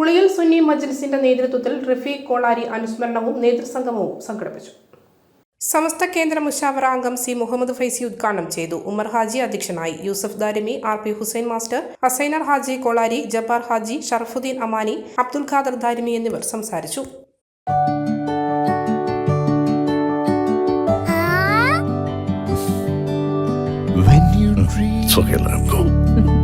ഉളിയിൽ സുന്നി മജ്ലിസിന്റെ നേതൃത്വത്തിൽ റഫീഖ് കോളാരി അനുസ്മരണവും നേതൃസംഗമവും സംഘടിപ്പിച്ചു. സമസ്ത കേന്ദ്ര മുഷാവറ അംഗം സി മുഹമ്മദ് ഫൈസി ഉദ്ഘാടനം ചെയ്തു. ഉമർ ഹാജി അധ്യക്ഷനായി. Yusuf Darimi R P Hussain master Hasainar Haji Kolari Jabbar Haji Sharafuddeen Amani Abdul Khader Darimi എന്നിവർ സംസാരിച്ചു. When you dream